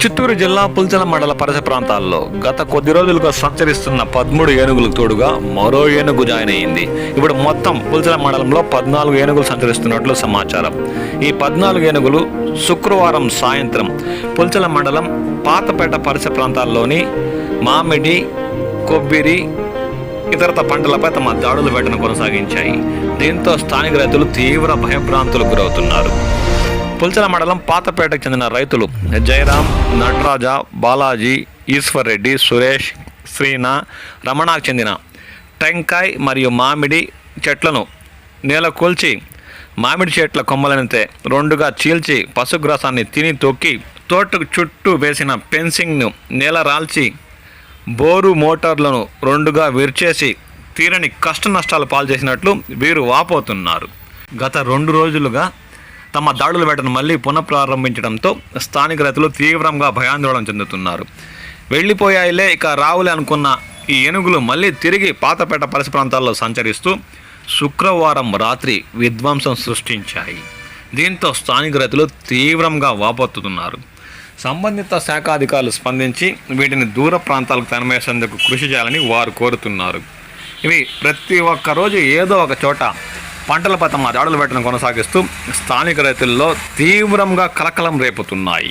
చిత్తూరు జిల్లా పుల్చల మండల పరిస ప్రాంతాల్లో గత కొద్ది రోజులుగా సంచరిస్తున్న పదమూడు ఏనుగులకు తోడుగా మరో ఏనుగు జాయిన్ అయింది. ఇప్పుడు మొత్తం పుల్చల మండలంలో పద్నాలుగు ఏనుగులు సంచరిస్తున్నట్లు సమాచారం. ఈ పద్నాలుగు ఏనుగులు శుక్రవారం సాయంత్రం పుల్చల మండలం పాతపేట పరిస ప్రాంతాల్లోని మామిడి కొబ్బరి ఇతరత పంటలపై తమ దాడులు పెట్టడం కొనసాగించాయి. దీంతో స్థానిక రైతులు తీవ్ర భయభ్రాంతులకు గురవుతున్నారు. పుల్చల మండలం పాతపేటకు చెందిన రైతులు జయరాం నటరాజ బాలాజీ ఈశ్వర్ రెడ్డి సురేష్ శ్రీనా రమణకు చెందిన టెంకాయ్ మరియు మామిడి చెట్లను నేల కూల్చి మామిడి చెట్ల కొమ్మలనితే రెండుగా చీల్చి పశుగ్రాసాన్ని తిని తొక్కి తోటకు చుట్టూ వేసిన ఫెన్సింగ్ను నేల రాల్చి బోరు మోటార్లను రెండుగా విరిచేసి తీరని కష్ట నష్టాలు పాల్చేసినట్లు వీరు వాపోతున్నారు. గత రెండు రోజులుగా తమ దాడుల వేటను మళ్ళీ పునఃప్రారంభించడంతో స్థానిక రైతులు తీవ్రంగా భయాందోళన చెందుతున్నారు. వెళ్ళిపోయాయిలే ఇక రావులే అనుకున్న ఈ ఏనుగులు మళ్ళీ తిరిగి పాతపేట పరిసర ప్రాంతాల్లో సంచరిస్తూ శుక్రవారం రాత్రి విధ్వంసం సృష్టించాయి. దీంతో స్థానిక రైతులు తీవ్రంగా వాపోతున్నారు. సంబంధిత శాఖాధికారులు స్పందించి వీటిని దూర ప్రాంతాలకు తనమేసేందుకు కృషి చేయాలని వారు కోరుతున్నారు. ఇవి ప్రతి ఒక్క రోజు ఏదో ఒక చోట పంటల పై తమ దాడులు పెట్టడం కొనసాగిస్తూ స్థానిక రైతుల్లో తీవ్రంగా కలకలం రేపుతున్నాయి.